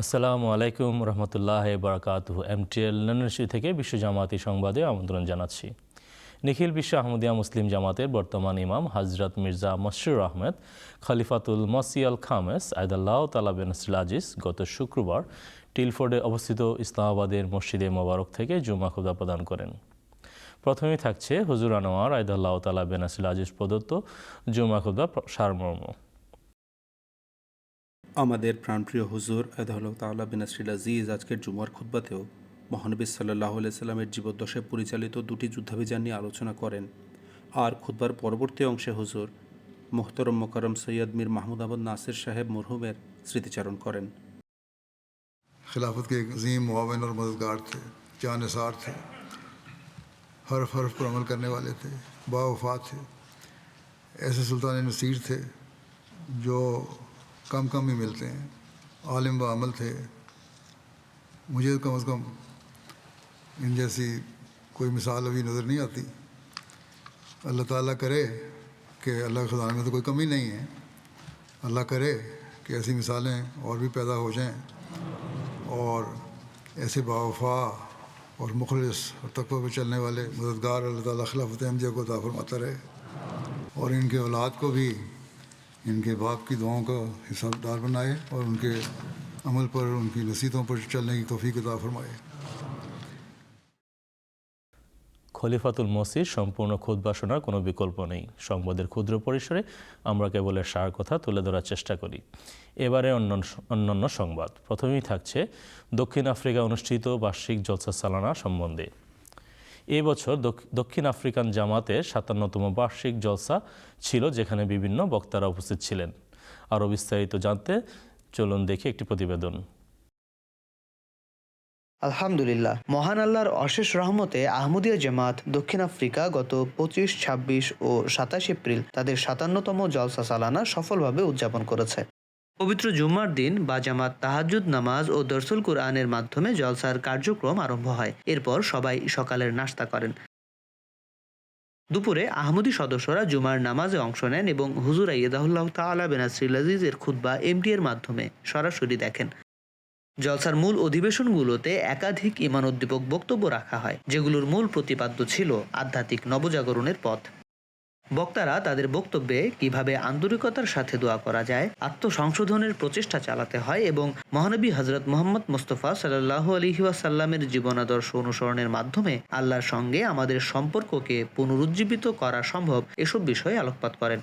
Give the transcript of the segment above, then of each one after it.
আসসালামু আলাইকুম রহমতুল্লাহ বারাকাত এমটিএল লন্ডনশি থেকে বিশ্ব জামাতি সংবাদে আমন্ত্রণ জানাচ্ছি। নিখিল বিশ্ব আহমদিয়া মুসলিম জামাতের বর্তমান ইমাম হজরত মির্জা মশরুর আহমেদ, খলিফাতুল মসিয়াল খামেস, আয়দাল্লাহ তালা বেনসিল আজিজ গত শুক্রবার টিলফোর্ডে অবস্থিত ইসলামাবাদের মসজিদে মোবারক থেকে জুমা খুদা প্রদান করেন। প্রথমেই থাকছে হুজুর আনোয়ার, আয়দাল্লাহ তালা বেনাসিল আজিজ প্রদত্ত জুমা খুদা সারমর্ম। আমাদের প্রাণপ্রিয় হুজুর আদাহুল্লাহ তাল্লাহ বিন আসরিল আজিজ আজকের জুমার খুদ্বাতেও মহানবী সাল্লাহ সাল্লামের জীবদ্দশায় পরিচালিত দুটি যুদ্ধাভিযান নিয়ে আলোচনা করেন আর খুদ্বার পরবর্তী অংশে হুজুর মোহতরম মোকারম সৈয়দ মীর মাহমুদ আহমদ নাসির সাহেব মরহুমের স্মৃতিচারণ করেন खिलाफत के एक अजीम मुआवन और मददगार थे जानसार थे हरफ हरफ पर अमल करने वाले थे बावफा थे ऐसे सुल्तान नसीर थे जो کم کم ہی ملتے ہیں۔ عالم و عمل تھے۔ مجھے کم از کم ان جیسی کوئی مثال ابھی نظر نہیں آتی۔ اللہ تعالیٰ کرے کہ اللہ کے خزانے میں تو کوئی کمی نہیں ہے۔ اللہ کرے کہ ایسی مثالیں اور بھی پیدا ہو جائیں۔ اور ایسے باوفا اور مخلص اور تقوی پہ چلنے والے مددگار اللہ تعالیٰ خلافت احمدیہ کو عطا فرماتا رہے۔ اور ان کے اولاد کو بھی इनके बाप की दुआओं का हिसाबदार बनाए और उनके अमल पर उनकी नसीहतों पर चलने की तोफ़ी अता फरमाए খলিফাতুল মসির সম্পূর্ণ খুদ্া শোনার কোনো বিকল্প নেই সংবাদের ক্ষুদ্র পরিসরে আমরা কেবল এর সার কথা তুলে ধরার চেষ্টা করি এবারে অন্য অন্যান্য সংবাদ প্রথমেই থাকছে দক্ষিণ আফ্রিকা অনুষ্ঠিত বার্ষিক জলসা সালানা সম্বন্ধে এই বছর দক্ষিণ আফ্রিকান জামাতের সাতান্নতম বার্ষিক জলসা ছিল, যেখানে বিভিন্ন বক্তারা উপস্থিত ছিলেন। আরও বিস্তারিত জানতে চলুন দেখি একটি প্রতিবেদন। আলহামদুলিল্লাহ, মহান আল্লাহর অশেষ রহমতে আহমদিয়া জামাত দক্ষিণ আফ্রিকা গত পঁচিশ, ছাব্বিশ ও সাতাশ এপ্রিল তাদের সাতান্নতম জলসা সালানা সফলভাবে উদযাপন করেছে। পবিত্র জুম্মার দিন বা জামাত তাহাজুদ নামাজ ও দরসুল কুরআনের মাধ্যমে জলসার কার্যক্রম আরম্ভ হয়। এরপর সবাই সকালের নাস্তা করেন। দুপুরে আহমদী সদস্যরা জুমার নামাজে অংশ নেন এবং হুজুর আইদাহুল্লাহ তালা বেনাসরিল আজিজের খুদ্া এমটি এর মাধ্যমে সরাসরি দেখেন। জলসার মূল অধিবেশনগুলোতে একাধিক ইমানোদ্দীপক বক্তব্য রাখা হয়, যেগুলোর মূল প্রতিপাদ্য ছিল আধ্যাত্মিক নবজাগরণের পথ। বক্তারা তাদের বক্তব্যে কীভাবে আন্তরিকতার সাথে দোয়া করা যায়, আত্মসংশোধনের প্রচেষ্টা চালাতে হয় এবং মহানবী হজরত মোহাম্মদ মোস্তফা সাল্লাহ আলহিউসাল্লামের জীবনাদর্শ অনুসরণের মাধ্যমে আল্লাহর সঙ্গে আমাদের সম্পর্ককে পুনরুজ্জীবিত করা সম্ভব এসব বিষয়ে আলোকপাত করেন।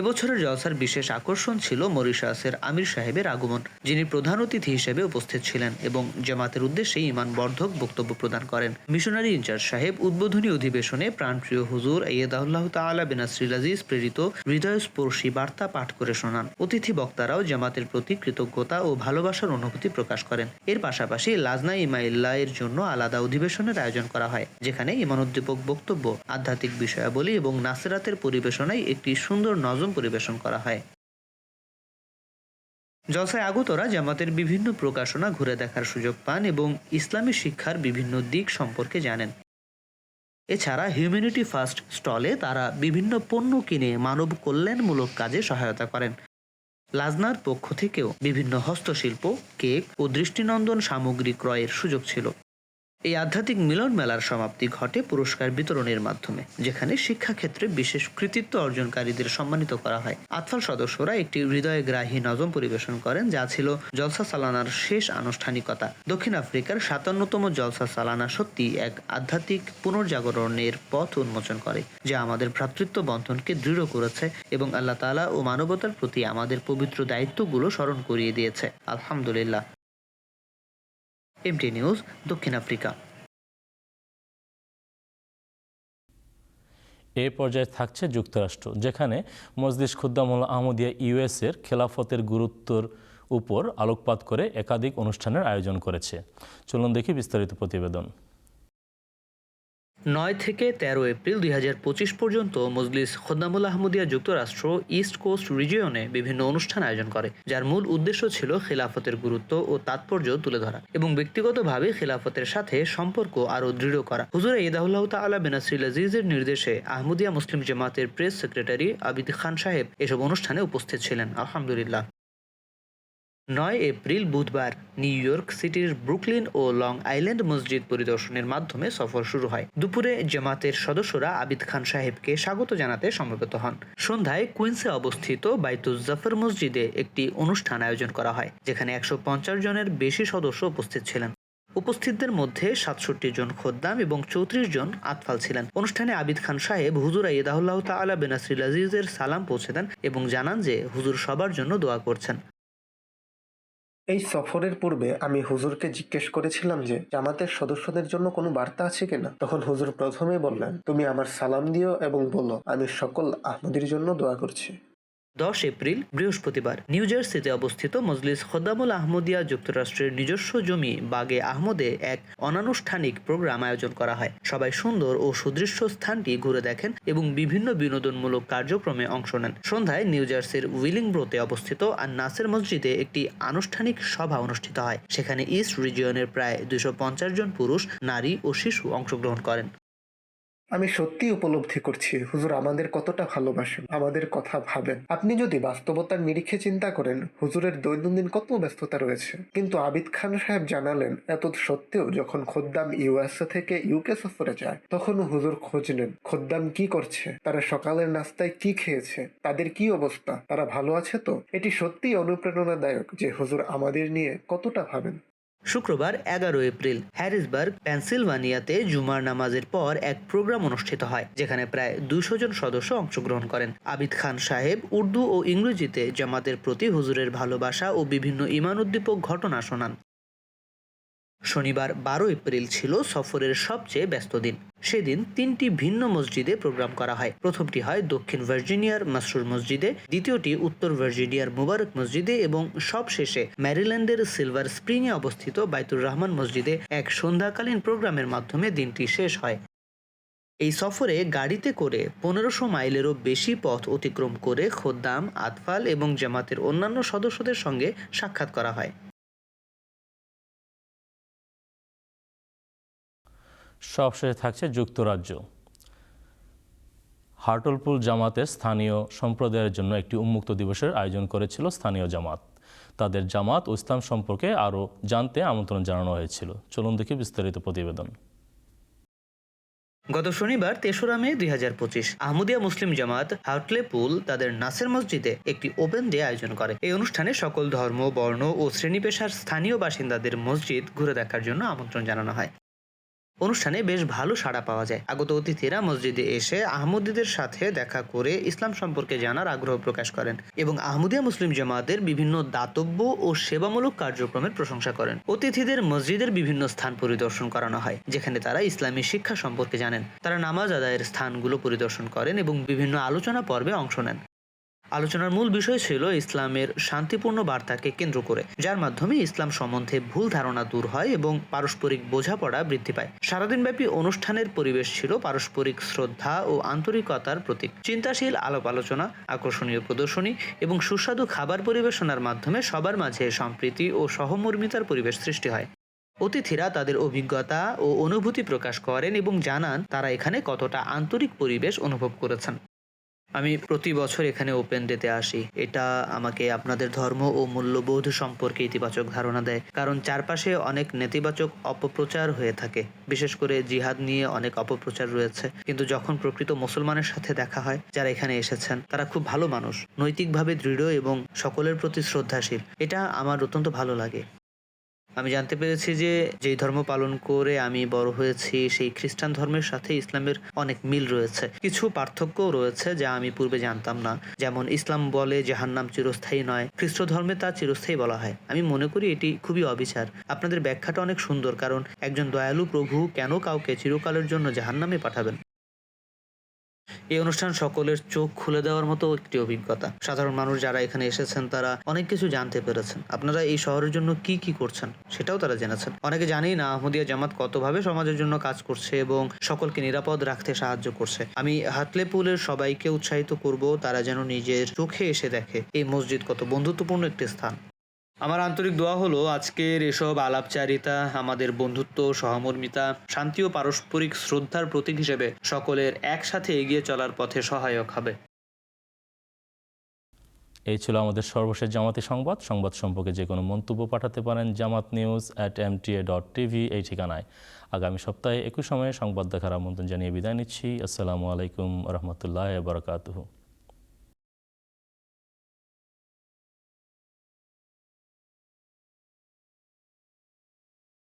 এবছরের জলসার বিশেষ আকর্ষণ ছিল মরিশাসের আমির সাহেবের আগমন, যিনি প্রধান অতিথি হিসেবে উপস্থিত ছিলেন এবং জামাতের উদ্দেশ্যে ইমান বর্ধক বক্তব্য প্রদান করেন। মিশনারি ইনচার্জ সাহেব উদ্বোধনী অধিবেশনে প্রাণপ্রিয় হুজুর আইয়াদাহুল্লাহ তালা বিনাসরিল আজিজ প্রেরিত হৃদয়স্পর্শী বার্তা পাঠ করে শোনান। অতিথি বক্তারাও জামাতের প্রতি কৃতজ্ঞতা ও ভালোবাসার অনুভূতি প্রকাশ করেন। এর পাশাপাশি লাজনা ইমাইল্লা এর জন্য আলাদা অধিবেশনের আয়োজন করা হয়, যেখানে ইমানোদ্দীপক বক্তব্য, আধ্যাত্মিক বিষয়াবলী এবং নাসেরাতের পরিবেশনায় একটি সুন্দর নজম পরিবেশন করা হয়। জলসায় আগতরা জামাতের বিভিন্ন প্রকাশনা ঘুরে দেখার সুযোগ পান এবং ইসলামী শিক্ষার বিভিন্ন দিক সম্পর্কে জানেন। এছাড়া হিউম্যানিটি ফার্স্ট স্টলে তারা বিভিন্ন পণ্য কিনে মানব কল্যাণমূলক কাজে সহায়তা করেন। লাজনার পক্ষ থেকেও বিভিন্ন হস্তশিল্প, কেক ও দৃষ্টিনন্দন সামগ্রী ক্রয়ের সুযোগ ছিল। এই আধ্যাত্মিক মিলন মেলার সমাপ্তি ঘটে পুরস্কার বিতরণের মাধ্যমে, যেখানে শিক্ষাক্ষেত্রে বিশেষ কৃতিত্ব অর্জনকারীদের সম্মানিত করা হয়। আতফাল সদস্যরা একটি হৃদয়গ্রাহী নজম পরিবেশন করেন, যা ছিল জলসা সালানার শেষ আনুষ্ঠানিকতা। দক্ষিণ আফ্রিকার সাতান্নতম জলসা সালানা সত্যি এক আধ্যাত্মিক পুনর্জাগরণের পথ উন্মোচন করে, যা আমাদের ভ্রাতৃত্ব বন্ধনকে দৃঢ় করেছে এবং আল্লাহ তালা ও মানবতার প্রতি আমাদের পবিত্র দায়িত্বগুলো স্মরণ করিয়ে দিয়েছে। আলহামদুলিল্লাহ। এমটি নিউজ, দক্ষিণ আফ্রিকা। এ পর্যায়ে থাকছে যুক্তরাষ্ট্র, যেখানে মজলিস খুদ্দামুল আহমদিয়া ইউএসের খেলাফতের গুরুত্বর উপর আলোকপাত করে একাধিক অনুষ্ঠানের আয়োজন করেছে। চলুন দেখি বিস্তারিত প্রতিবেদন। নয় থেকে তেরো এপ্রিল দুই হাজার পঁচিশ পর্যন্ত মজলিস খোদ্দামুল আহমদিয়া যুক্তরাষ্ট্র ইস্ট কোস্ট রিজিয়নে বিভিন্ন অনুষ্ঠান আয়োজন করে, যার মূল উদ্দেশ্য ছিল খিলাফতের গুরুত্ব ও তাৎপর্য তুলে ধরা এবং ব্যক্তিগতভাবে খিলাফতের সাথে সম্পর্ক আরও দৃঢ় করা। হুজুর ইদাহুল্লাহ তালা বেনাসরিল আজিজের নির্দেশে আহমদিয়া মুসলিম জামাতের প্রেস সেক্রেটারি আবিদ খান সাহেব এসব অনুষ্ঠানে উপস্থিত ছিলেন। আলহামদুলিল্লাহ। নয় এপ্রিল বুধবার নিউ ইয়র্ক সিটির ব্রুকলিন ও লং আইল্যান্ড মসজিদ পরিদর্শনের মাধ্যমে সফর শুরু হয়। দুপুরে জামাতের সদস্যরা আবিদ খান সাহেবকে স্বাগত জানাতে সমবেত হন। সন্ধ্যায় কুইন্সে অবস্থিত বাইতুজ জাফর মসজিদে একটি অনুষ্ঠান আয়োজন করা হয়, যেখানে একশো পঞ্চাশ জনের বেশি সদস্য উপস্থিত ছিলেন। উপস্থিতদের মধ্যে সাতষট্টি জন খোদ্দাম এবং চৌত্রিশ জন আতফাল ছিলেন। অনুষ্ঠানে আবিদ খান সাহেব হুজুর ইদাহুল্লাহ তাআলা বেনাসরিল আজিজের সালাম পৌঁছে দেন এবং জানান যে হুজুর সবার জন্য দোয়া করছেন। এই সফরের পূর্বে আমি হুজুরকে জিজ্ঞেস করেছিলাম যে, জামাতের সদস্যদের জন্য কোনো বার্তা আছে কিনা? তখন হুজুর প্রথমে বললেন, তুমি আমার সালাম দিও এবং বলো, আমি সকল আহমদির জন্য দোয়া করছি। দশ এপ্রিল, বৃহস্পতিবার। নিউ জার্সিতে অবস্থিত মজলিস খোদ্দামুল আহমদিয়া যুক্তরাষ্ট্রের নিজস্ব জমি বাগে আহমদে এক অনানুষ্ঠানিক প্রোগ্রাম আয়োজন করা হয়। সবাই সুন্দর ও সুদৃশ্য স্থানটি ঘুরে দেখেন এবং বিভিন্ন বিনোদনমূলক কার্যক্রমে অংশ নেন। সন্ধ্যায় নিউ জার্সির উইলিংব্রোতে অবস্থিত আর নাসের মসজিদে একটি আনুষ্ঠানিক সভা অনুষ্ঠিত হয়। সেখানে ইস্ট রিজিয়নের প্রায় দুশো জন পুরুষ, নারী ও শিশু অংশগ্রহণ করেন। আমি সত্যি উপলব্ধি করছি, হুজুর আমাদের কতটা ভালোবাসেন, আমাদের কথা ভাবেন। আপনি যদি বাস্তবতার নিরিখে চিন্তা করেন, হুজুরের দৈনন্দিন কত ব্যস্ততা রয়েছে। কিন্তু আবিদ খান সাহেব জানালেন, এত সত্ত্বেও যখন খোদ্দাম ইউএসএ থেকে ইউকে সফরে যায় তখন হুজুর খোঁজ নেন, খোদ্দাম কি করছে, তারা সকালের নাস্তায় কি খেয়েছে, তাদের কি অবস্থা, তারা ভালো আছে তো? এটি সত্যিই অনুপ্রেরণাদায়ক যে হুজুর আমাদের নিয়ে কতটা ভাবেন। শুক্রবার এগারো এপ্রিল, হ্যারিসবার্গ, পেনসিলভানিয়াতে জুমার নামাজের পর এক প্রোগ্রাম অনুষ্ঠিত হয়, যেখানে প্রায় দুশো জন সদস্য অংশগ্রহণ করেন। আবিদ খান সাহেব উর্দু ও ইংরেজিতে জামাতের প্রতি হুজুরের ভালোবাসা ও বিভিন্ন ইমান উদ্দীপক ঘটনা শোনান। শনিবার বারো এপ্রিল ছিল সফরের সবচেয়ে ব্যস্ত দিন। সেদিন তিনটি ভিন্ন মসজিদে প্রোগ্রাম করা হয়। প্রথমটি হয় দক্ষিণ ভার্জিনিয়ার মাসরুর মসজিদে, দ্বিতীয়টি উত্তর ভার্জিনিয়ার মুবারক মসজিদে এবং সবশেষে ম্যারিল্যান্ডের সিলভার স্প্রিংয়ে অবস্থিত বাইতুর রহমান মসজিদে এক সন্ধ্যাকালীন প্রোগ্রামের মাধ্যমে দিনটি শেষ হয়। এই সফরে গাড়িতে করে পনেরোশো মাইলেরও বেশি পথ অতিক্রম করে খোদ্দাম, আতফাল এবং জামাতের অন্যান্য সদস্যদের সঙ্গে সাক্ষাৎ করা হয়। সবশেষে থাকছে যুক্তরাজ্য। হার্টলপুল জামাতের স্থানীয় সম্প্রদায়ের জন্য একটি উন্মুক্ত দিবসের আয়োজন করেছিল স্থানীয় জামাত। তাদের জামাত ও ইসলাম সম্পর্কে আরও জানতে আমন্ত্রণ জানানো হয়েছিল। চলুন দেখি বিস্তারিত প্রতিবেদন। গত শনিবার তেসরা মে দুই হাজার পঁচিশ আহমদিয়া মুসলিম জামাত হাউটলে পুল তাদের নাসের মসজিদে একটি ওপেন ডে আয়োজন করে। এই অনুষ্ঠানে সকল ধর্ম, বর্ণ ও শ্রেণি পেশার স্থানীয় বাসিন্দাদের মসজিদ ঘুরে দেখার জন্য আমন্ত্রণ জানানো হয়। অনুষ্ঠানে বেশ ভালো সাড়া পাওয়া যায়। আগত অতিথিরা মসজিদে এসে আহমদীদের সাথে দেখা করে ইসলাম সম্পর্কে জানার আগ্রহ প্রকাশ করেন এবং আহমদিয়া মুসলিম জামাতের বিভিন্ন দাতব্য ও সেবামূলক কার্যক্রমের প্রশংসা করেন। অতিথিদের মসজিদের বিভিন্ন স্থান পরিদর্শন করানো হয়, যেখানে তারা ইসলামী শিক্ষা সম্পর্কে জানেন। তারা নামাজ আদায়ের স্থানগুলো পরিদর্শন করেন এবং বিভিন্ন আলোচনা পর্বে অংশ নেন। আলোচনার মূল বিষয় ছিল ইসলামের শান্তিপূর্ণ বার্তাকে কেন্দ্র করে, যার মাধ্যমে ইসলাম সম্বন্ধে ভুল ধারণা দূর হয় এবং পারস্পরিক বোঝাপড়া বৃদ্ধি পায়। সারাদিনব্যাপী অনুষ্ঠানের পরিবেশ ছিল পারস্পরিক শ্রদ্ধা ও আন্তরিকতার প্রতীক। চিন্তাশীল আলাপ আলোচনা আকর্ষণীয় প্রদর্শনী এবং সুস্বাদু খাবার পরিবেশনার মাধ্যমে সবার মাঝে সম্প্রীতি ও সহমর্মিতার পরিবেশ সৃষ্টি হয়। অতিথিরা তাদের অভিজ্ঞতা ও অনুভূতি প্রকাশ করেন এবং জানান তারা এখানে কতটা আন্তরিক পরিবেশ অনুভব করেছেন। আমি প্রতি বছর এখানে ওপেন ডেতে আসি। এটা আমাকে আপনাদের ধর্ম ও মূল্যবোধ সম্পর্কে ইতিবাচক ধারণা দেয়। কারণ চারপাশে অনেক নেতিবাচক অপপ্রচার হয়ে থাকে। বিশেষ করে জিহাদ নিয়ে অনেক অপপ্রচার রয়েছে। কিন্তু যখন প্রকৃত মুসলমানের সাথে দেখা হয়, যারা এখানে এসেছেন, তারা খুব ভালো মানুষ। নৈতিকভাবে দৃঢ় এবং সকলের প্রতি শ্রদ্ধাশীল। এটা আমার অত্যন্ত ভালো লাগে। আমি জানতে পেরেছি যে যেই ধর্ম পালন করে আমি বড় হয়েছি, সেই খ্রিস্টান ধর্মের সাথে ইসলামের অনেক মিল রয়েছে। কিছু পার্থক্যও রয়েছে যা আমি পূর্বে জানতাম না। যেমন ইসলাম বলে জাহান্নাম চিরস্থায়ী নয়, খ্রিস্ট ধর্মে তা চিরস্থায়ী বলা হয়। আমি মনে করি এটি খুবই অবিচার। আপনাদের ব্যাখ্যাটা অনেক সুন্দর, কারণ একজন দয়ালু প্রভু কেন কাউকে চিরকালের জন্য জাহান্নামে পাঠাবেন? এই অনুষ্ঠান সকলের চোখ খুলে দেওয়ার মতো একটি অভিজ্ঞতা। সাধারণ মানুষ যারা এখানে এসেছেন, তারা অনেক কিছু জানতে পেরেছেন। আপনারা এই শহরের জন্য কি কি করছেন সেটাও তারা জেনেছেন। অনেকে জানেই না আহমদিয়া জামাত কতভাবে সমাজের জন্য কাজ করছে এবং সকলকে নিরাপদ রাখতে সাহায্য করছে। আমি হাতলেপুলের সবাইকে উৎসাহিত করব, তারা যেন নিজের চোখে এসে দেখে এই মসজিদ কত বন্ধুত্বপূর্ণ একটি স্থান। আমার আন্তরিক দোয়া হলো আজকের এসব আলাপচারিতা, আমাদের বন্ধুত্ব, সহমর্মিতা, শান্তি ও পারস্পরিক শ্রদ্ধার প্রতীক হিসেবে সকলের একসাথে এগিয়ে চলার পথে সহায়ক হবে। এই ছিল আমাদের সর্বশেষ জামাতি সংবাদ। সংবাদ সম্পর্কে যে কোনো মন্তব্য পাঠাতে পারেন Jamaat news at M dot TV এই ঠিকানায়। আগামী সপ্তাহে একই সময়ে সংবাদ দেখার আমন্ত্রণ জানিয়ে বিদায় নিচ্ছি। আসসালামু আলাইকুম রহমতুল্লাহ বারকাতুহু।